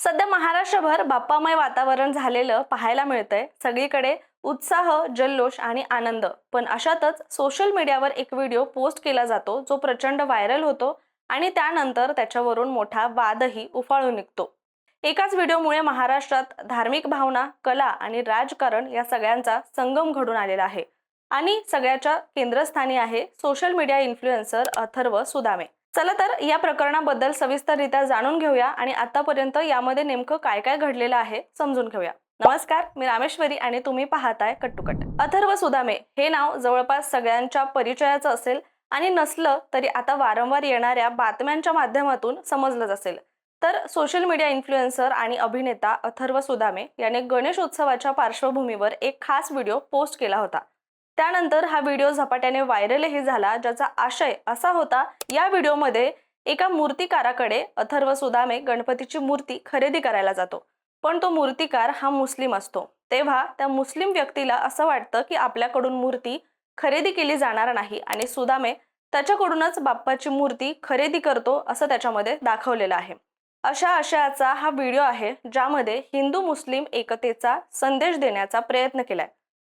सध्या महाराष्ट्रभर बाप्पामय वातावरण झालेलं पाहायला मिळतंय. सगळीकडे उत्साह जल्लोष आणि आनंद. पण अशातच सोशल मीडियावर एक व्हिडिओ पोस्ट केला जातो जो प्रचंड व्हायरल होतो आणि त्यानंतर त्याच्यावरून मोठा वादही उफाळून निघतो. एकाच व्हिडिओमुळे महाराष्ट्रात धार्मिक भावना कला आणि राजकारण या सगळ्यांचा संगम घडून आलेला आहे. आणि सगळ्याच्या केंद्रस्थानी आहे social media influencer Atharva Sudame. चला तर या प्रकरणाबद्दल सविस्तररित्या जाणून घेऊया आणि आतापर्यंत यामध्ये नेमकं काय काय घडलेलं आहे समजून घेऊया. नमस्कार मी रामेश्वरी आणि तुम्ही पाहताय कट्टुकट. अथर्व सुदामे हे नाव जवळपास सगळ्यांच्या परिचयाचं असेल आणि नसलं तरी आता वारंवार येणाऱ्या बातम्यांच्या माध्यमातून समजलंच असेल. तर सोशल मीडिया इन्फ्लुएन्सर आणि अभिनेता अथर्व सुदामे याने गणेश उत्सवाच्या पार्श्वभूमीवर एक खास व्हिडिओ पोस्ट केला होता. त्यानंतर हा व्हिडिओ झपाट्याने व्हायरलही झाला ज्याचा आशय असा होता या व्हिडिओमध्ये एका मूर्तिकाराकडे अथर्व सुदामे गणपतीची मूर्ती खरेदी करायला जातो. पण तो मूर्तिकार हा मुस्लिम असतो. तेव्हा त्या मुस्लिम व्यक्तीला असं वाटतं की आपल्याकडून मूर्ती खरेदी केली जाणार नाही आणि सुदामे त्याच्याकडूनच बाप्पाची मूर्ती खरेदी करतो असं त्याच्यामध्ये दाखवलेलं आहे. अशा आशयाचा हा व्हिडिओ आहे ज्यामध्ये हिंदू मुस्लिम एकतेचा संदेश देण्याचा प्रयत्न केलाय.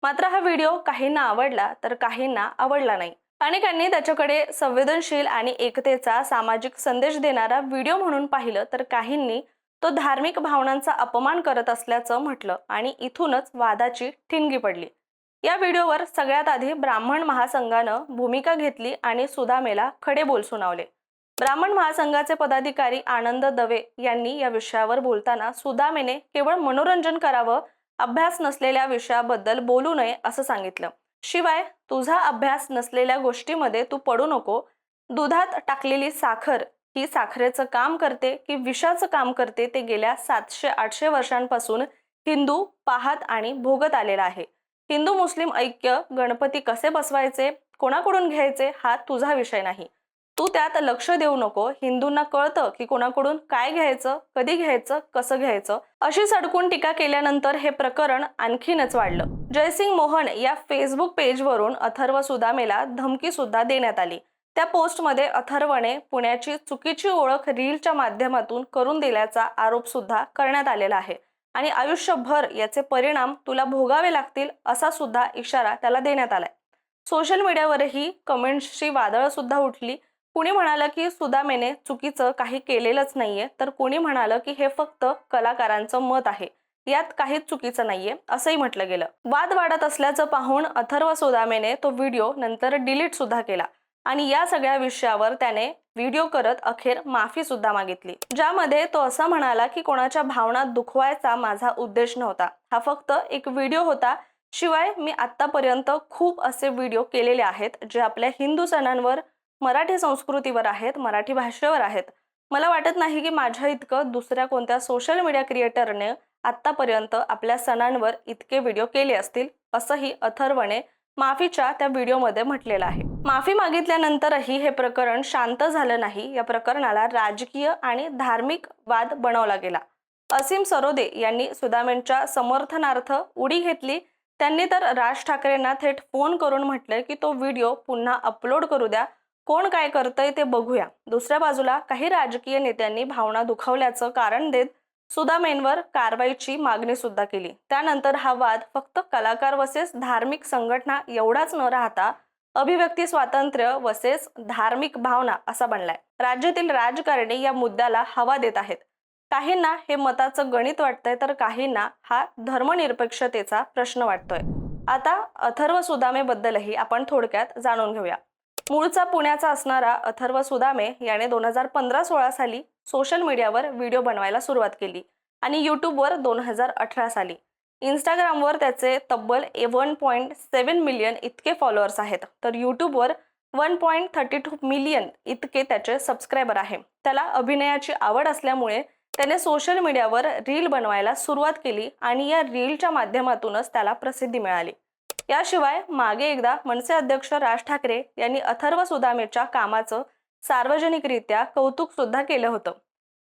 मात्र हा व्हिडिओ काहींना आवडला तर काहींना आवडला नाही. अनेकांनी त्याच्याकडे संवेदनशील आणि एकतेचा सामाजिक संदेश देणारा व्हिडिओ म्हणून पाहिलं तर काहींनी तो धार्मिक भावनांचा अपमान करत असल्याचं म्हटलं आणि इथूनच वादाची ठिणगी पडली. या व्हिडिओवर सगळ्यात आधी ब्राह्मण महासंघानं भूमिका घेतली आणि सुदामेला खडे बोल सुनावले ब्राह्मण महासंघाचे पदाधिकारी आनंद दवे यांनी या विषयावर बोलताना सुदामेने केवळ मनोरंजन करावं अभ्यास नसलेल्या विषयाबद्दल बोलू नये असं सांगितलं. शिवाय तुझा अभ्यास नसलेल्या गोष्टीमध्ये तू पडू नको. दुधात टाकलेली साखर ही साखरेचं काम करते की विषाचं काम करते ते गेल्या सातशे आठशे वर्षांपासून हिंदू पाहत आणि भोगत आलेला आहे. हिंदू मुस्लिम ऐक्य गणपती कसे बसवायचे कोणाकडून घ्यायचे हा तुझा विषय नाही. तू त्यात लक्ष देऊ नको. हिंदूंना कळतं की कोणाकडून काय घ्यायचं कधी घ्यायचं कसं घ्यायचं. अशी सडकून टीका केल्यानंतर हे प्रकरण आणखीनच वाढलं. जयसिंग मोहन या फेसबुक पेजवरून अथर्व सुदामेला धमकी सुद्धा देण्यात आली. त्या पोस्टमध्ये अथर्वने पुण्याची चुकीची ओळख रीलच्या माध्यमातून करून दिल्याचा आरोप सुद्धा करण्यात आलेला आहे. आणि आयुष्यभर याचे परिणाम तुला भोगावे लागतील असा सुद्धा इशारा त्याला देण्यात आलाय. सोशल मीडियावरही कमेंट्सची वादळ सुद्धा उठली. कुणी म्हणालं की सुदामेने चुकीचं काही केलेलंच नाहीये तर कुणी म्हणालं की हे फक्त कलाकारांचं मत आहे. यात काहीच चुकीचं नाहीये असंही म्हटलं गेलं. वाद वाढत असल्याचं पाहून अथर्व सुदामेने तो व्हिडिओ नंतर डिलीट सुद्धा केला आणि या सगळ्या विषयावर त्याने व्हिडिओ करत अखेर माफी सुद्धा मागितली ज्यामध्ये तो असा म्हणाला की कोणाच्या भावना दुखवायचा माझा उद्देश नव्हता. हा फक्त एक व्हिडिओ होता शिवाय मी आतापर्यंत खूप असे व्हिडिओ केलेले आहेत जे आपल्या हिंदू सणांवर मराठी संस्कृतीवर आहेत मराठी भाषेवर आहेत. मला वाटत नाही की माझ्या इतकं दुसऱ्या कोणत्या सोशल मीडिया क्रिएटरने आत्तापर्यंत आपल्या सणांवर इतके व्हिडिओ केले असतील असंही अथर्वने माफीच्या त्या व्हिडिओमध्ये म्हटलेलं आहे. माफी मागितल्यानंतरही हे प्रकरण शांत झालं नाही. या प्रकरणाला राजकीय आणि धार्मिक वाद बनवला गेला. असीम सरोदे यांनी सुदामेंच्या समर्थनार्थ उडी घेतली. त्यांनी तर राज ठाकरेंना थेट फोन करून म्हटलं की तो व्हिडिओ पुन्हा अपलोड करू द्या. कोण काय करतंय ते बघूया. दुसऱ्या बाजूला काही राजकीय नेत्यांनी भावना दुखावल्याचं कारण देत सुदामेंवर कारवाईची मागणी सुद्धा केली. त्यानंतर हा वाद फक्त कलाकार वसेस धार्मिक संघटना एवढाच न राहता अभिव्यक्ती स्वातंत्र्य वसेस धार्मिक भावना असा बनलाय. राज्यातील राजकारणी या मुद्द्याला हवा देत आहेत. काहींना हे मताचं गणित वाटतंय तर काहींना हा धर्मनिरपेक्षतेचा प्रश्न वाटतोय. आता अथर्व सुदामे बद्दलही आपण थोडक्यात जाणून घेऊया. मूळचा पुण्याचा असणारा अथर्व सुदामे याने दोन हजार पंधरा सोळा साली सोशल मीडियावर व्हिडिओ बनवायला सुरुवात केली आणि यूट्यूबवर दोन हजार अठरा साली. इंस्टाग्रामवर त्याचे तब्बल ए वन पॉईंट सेवन मिलियन इतके फॉलोअर्स आहेत. तर यूट्यूबवर one point thirty two million इतके त्याचे सबस्क्रायबर आहे. त्याला अभिनयाची आवड असल्यामुळे त्याने सोशल मीडियावर रील बनवायला सुरुवात केली आणि या रीलच्या माध्यमातूनच त्याला प्रसिद्धी मिळाली. याशिवाय मागे एकदा मनसे अध्यक्ष राज ठाकरे यांनी अथर्व सुदामेच्या कामाचं सार्वजनिकरित्या कौतुक सुद्धा केलं होतं.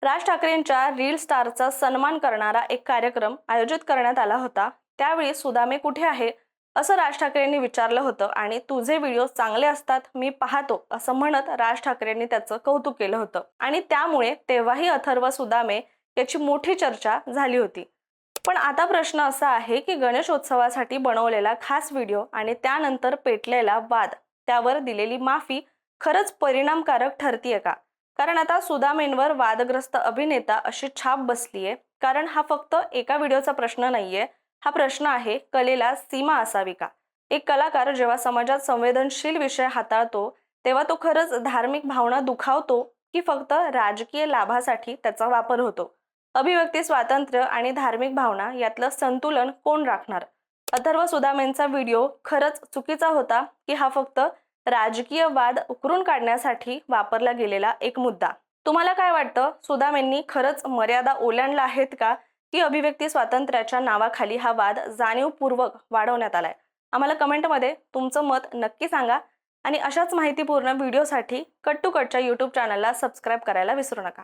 राज ठाकरेंच्या रील स्टारचा सन्मान करणारा एक कार्यक्रम आयोजित करण्यात आला होता. त्यावेळी सुदामे कुठे आहे? असं राज ठाकरेंनी विचारलं होतं आणि तुझे व्हिडिओ चांगले असतात मी पाहतो असं म्हणत राज ठाकरेंनी त्याचं कौतुक केलं होतं. आणि त्यामुळे तेव्हाही अथर्व सुदामे याची मोठी चर्चा झाली होती. पण आता प्रश्न असा आहे की गणेशोत्सवासाठी बनवलेला खास व्हिडिओ आणि त्यानंतर पेटलेला वाद त्यावर दिलेली माफी खरंच परिणामकारक ठरतीये का? कारण आता सुदामेंवर वादग्रस्त अभिनेता अशी छाप बसलीये. कारण हा फक्त एका व्हिडिओचा प्रश्न नाहीये. हा प्रश्न आहे कलेला सीमा असावी का? एक कलाकार जेव्हा समाजात संवेदनशील विषय हाताळतो तेव्हा तो खरंच धार्मिक भावना दुखावतो की फक्त राजकीय लाभासाठी त्याचा वापर होतो. अभिव्यक्ती स्वातंत्र्य आणि धार्मिक भावना यातलं संतुलन कोण राखणार? अथर्व सुदामेंचा व्हिडिओ खरंच चुकीचा होता की हा फक्त राजकीय वाद उकरून काढण्यासाठी वापरला गेलेला एक मुद्दा? तुम्हाला काय वाटतं? सुदामेंनी खरंच मर्यादा ओलांडल्या आहेत का? की अभिव्यक्ती स्वातंत्र्याच्या नावाखाली हा वाद जाणीवपूर्वक वाढवण्यात आलाय? आम्हाला कमेंटमध्ये तुमचं मत नक्की सांगा आणि अशाच माहितीपूर्ण व्हिडिओसाठी कट टू कटच्या यूट्यूब चॅनलला सबस्क्राईब करायला विसरू नका.